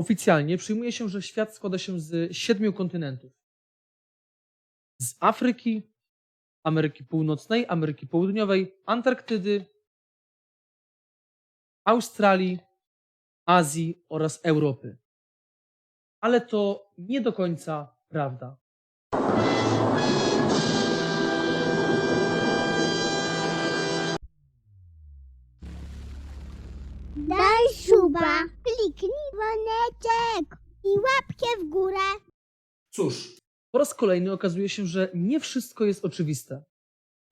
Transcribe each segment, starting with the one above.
Oficjalnie przyjmuje się, że świat składa się z siedmiu kontynentów. Z Afryki, Ameryki Północnej, Ameryki Południowej, Antarktydy, Australii, Azji oraz Europy. Ale to nie do końca prawda. Suba, kliknij dzwoneczek i łapkę w górę. Cóż, po raz kolejny okazuje się, że nie wszystko jest oczywiste.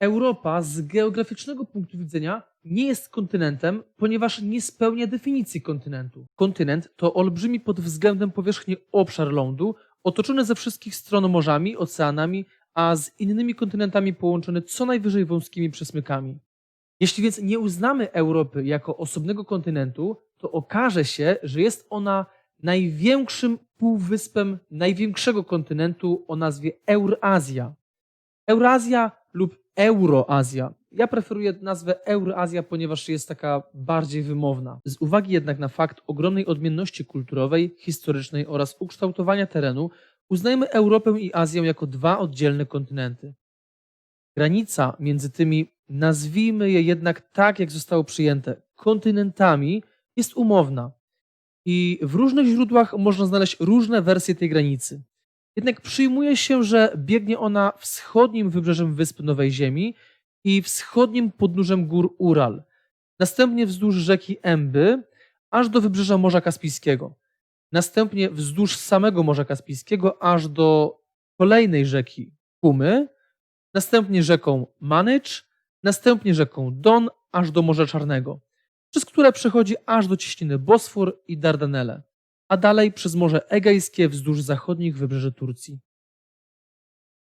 Europa z geograficznego punktu widzenia nie jest kontynentem, ponieważ nie spełnia definicji kontynentu. Kontynent to olbrzymi pod względem powierzchni obszar lądu, otoczony ze wszystkich stron morzami, oceanami, a z innymi kontynentami połączony co najwyżej wąskimi przesmykami. Jeśli więc nie uznamy Europy jako osobnego kontynentu, to okaże się, że jest ona największym półwyspem największego kontynentu o nazwie Eurazja. Eurazja lub Euroazja. Ja preferuję nazwę Eurazja, ponieważ jest taka bardziej wymowna. Z uwagi jednak na fakt ogromnej odmienności kulturowej, historycznej oraz ukształtowania terenu, uznajemy Europę i Azję jako dwa oddzielne kontynenty. Granica między tymi, nazwijmy je jednak tak, jak zostało przyjęte, kontynentami, jest umowna. I w różnych źródłach można znaleźć różne wersje tej granicy. Jednak przyjmuje się, że biegnie ona wschodnim wybrzeżem wysp Nowej Ziemi i wschodnim podnóżem gór Ural, następnie wzdłuż rzeki Emby, aż do wybrzeża Morza Kaspijskiego, następnie wzdłuż samego Morza Kaspijskiego, aż do kolejnej rzeki Kumy, następnie rzeką Manycz, następnie rzeką Don, aż do Morza Czarnego, przez które przechodzi aż do cieśniny Bosfor i Dardanelle a dalej przez Morze Egejskie wzdłuż zachodnich wybrzeży Turcji.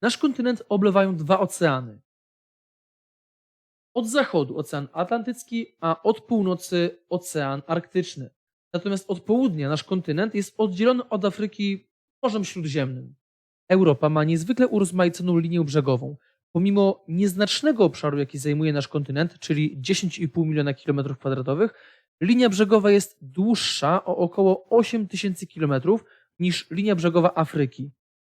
Nasz kontynent oblewają dwa oceany. Od zachodu Ocean Atlantycki, a od północy Ocean Arktyczny. Natomiast od południa nasz kontynent jest oddzielony od Afryki Morzem Śródziemnym. Europa ma niezwykle urozmaiconą linię brzegową. Pomimo nieznacznego obszaru, jaki zajmuje nasz kontynent, czyli 10,5 miliona kilometrów kwadratowych, linia brzegowa jest dłuższa o około 8 tysięcy kilometrów niż linia brzegowa Afryki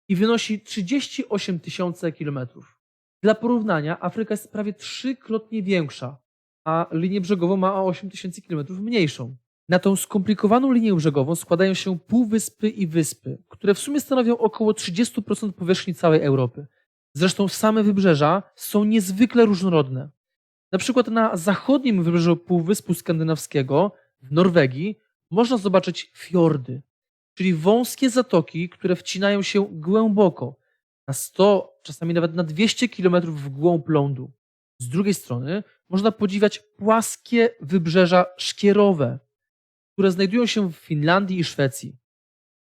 i wynosi 38 tysięcy kilometrów. Dla porównania Afryka jest prawie trzykrotnie większa, a linię brzegową ma o 8 tysięcy kilometrów mniejszą. Na tą skomplikowaną linię brzegową składają się półwyspy i wyspy, które w sumie stanowią około 30% powierzchni całej Europy. Zresztą same wybrzeża są niezwykle różnorodne. Na przykład na zachodnim wybrzeżu Półwyspu Skandynawskiego, w Norwegii, można zobaczyć fiordy, czyli wąskie zatoki, które wcinają się głęboko, na 100, czasami nawet na 200 km w głąb lądu. Z drugiej strony można podziwiać płaskie wybrzeża szkierowe, które znajdują się w Finlandii i Szwecji.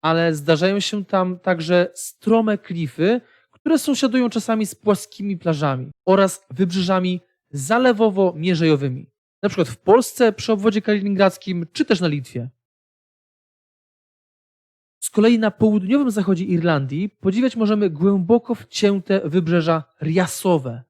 Ale zdarzają się tam także strome klify, które sąsiadują czasami z płaskimi plażami oraz wybrzeżami zalewowo-mierzejowymi. Przykład w Polsce przy obwodzie kaliningradzkim, czy też na Litwie. Z kolei na południowym zachodzie Irlandii podziwiać możemy głęboko wcięte wybrzeża riasowe.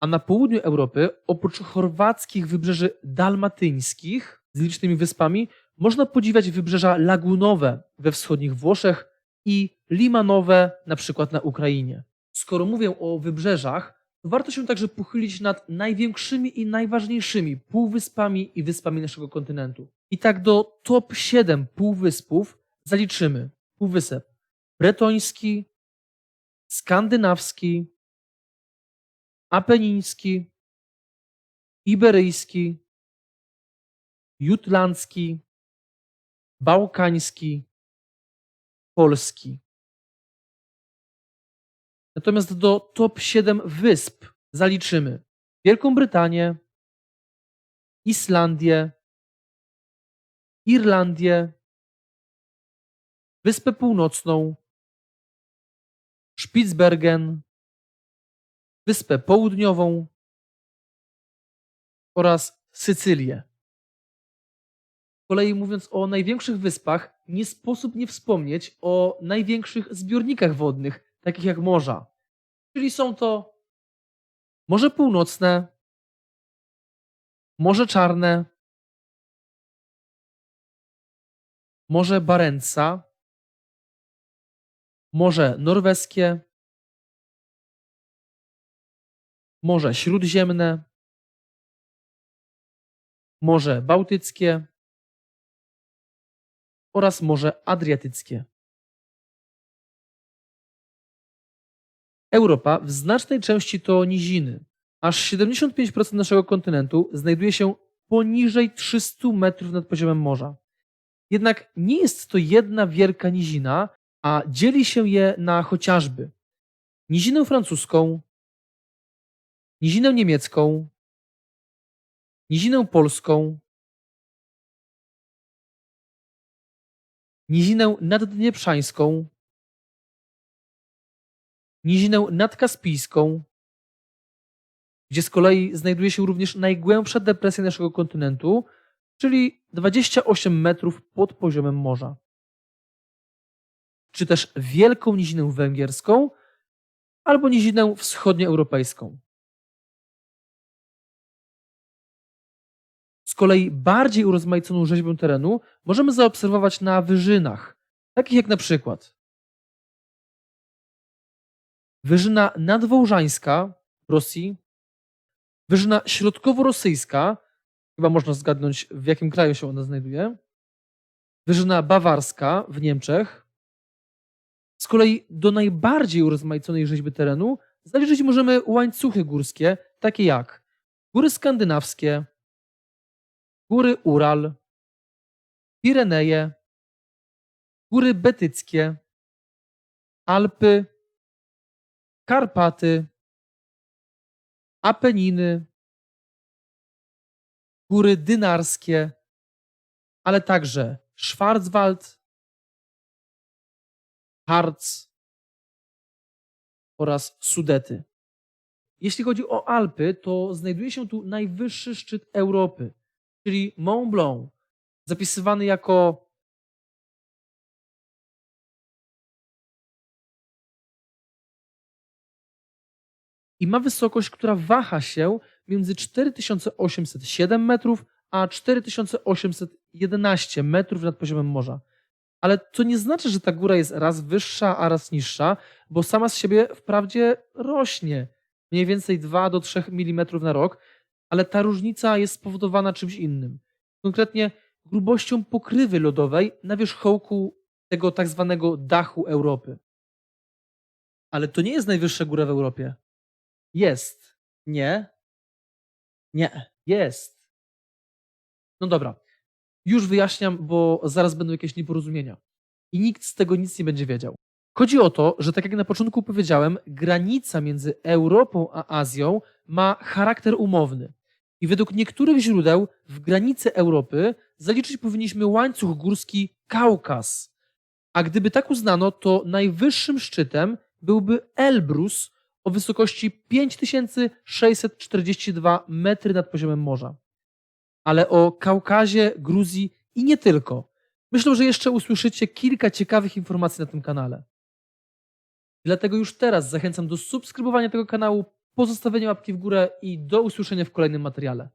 A na południu Europy, oprócz chorwackich wybrzeży dalmatyńskich z licznymi wyspami, można podziwiać wybrzeża lagunowe we wschodnich Włoszech i limanowe na przykład na Ukrainie. Skoro mówię o wybrzeżach, to warto się także pochylić nad największymi i najważniejszymi półwyspami i wyspami naszego kontynentu. I tak do top 7 półwyspów zaliczymy półwysep bretoński, skandynawski, apeniński, iberyjski, jutlandzki, bałkański, polski. Natomiast do top 7 wysp zaliczymy Wielką Brytanię, Islandię, Irlandię, Wyspę Północną, Spitsbergen, Wyspę Południową oraz Sycylię. Z kolei mówiąc o największych wyspach, nie sposób nie wspomnieć o największych zbiornikach wodnych, takich jak morza. Czyli są to Morze Północne, Morze Czarne, Morze Barentsa, Morze Norweskie, Morze Śródziemne, Morze Bałtyckie oraz Morze Adriatyckie. Europa w znacznej części to niziny. Aż 75% naszego kontynentu znajduje się poniżej 300 metrów nad poziomem morza. Jednak nie jest to jedna wielka nizina, a dzieli się je na chociażby nizinę francuską, nizinę niemiecką, nizinę polską, nizinę naddnieprzańską, nizinę nadkaspijską, gdzie z kolei znajduje się również najgłębsza depresja naszego kontynentu, czyli 28 metrów pod poziomem morza. Czy też Wielką Nizinę Węgierską albo Nizinę Wschodnioeuropejską. Z kolei bardziej urozmaiconą rzeźbę terenu możemy zaobserwować na wyżynach, takich jak na przykład Wyżyna nadwołżańska w Rosji, Wyżyna środkowo-rosyjska, chyba można zgadnąć w jakim kraju się ona znajduje, Wyżyna bawarska w Niemczech. Z kolei do najbardziej urozmaiconej rzeźby terenu zaliczyć możemy łańcuchy górskie, takie jak góry skandynawskie, góry Ural, Pireneje, góry betyckie, Alpy, Karpaty, Apeniny, góry dynarskie, ale także Schwarzwald, Harz oraz Sudety. Jeśli chodzi o Alpy, to znajduje się tu najwyższy szczyt Europy, czyli Mont Blanc, zapisywany jako i ma wysokość, która waha się między 4807 metrów a 4811 metrów nad poziomem morza. Ale to nie znaczy, że ta góra jest raz wyższa, a raz niższa, bo sama z siebie wprawdzie rośnie mniej więcej 2 do 3 mm na rok, ale ta różnica jest spowodowana czymś innym. Konkretnie grubością pokrywy lodowej na wierzchołku tego tak zwanego dachu Europy. Ale to nie jest najwyższa góra w Europie. Jest. Nie. Nie. Jest. No dobra. Już wyjaśniam, bo zaraz będą jakieś nieporozumienia. I nikt z tego nic nie będzie wiedział. Chodzi o to, że tak jak na początku powiedziałem, granica między Europą a Azją ma charakter umowny. I według niektórych źródeł w granicy Europy zaliczyć powinniśmy łańcuch górski Kaukaz. A gdyby tak uznano, to najwyższym szczytem byłby Elbrus o wysokości 5642 metry nad poziomem morza. Ale o Kaukazie, Gruzji i nie tylko. Myślę, że jeszcze usłyszycie kilka ciekawych informacji na tym kanale. Dlatego już teraz zachęcam do subskrybowania tego kanału, pozostawienia łapki w górę i do usłyszenia w kolejnym materiale.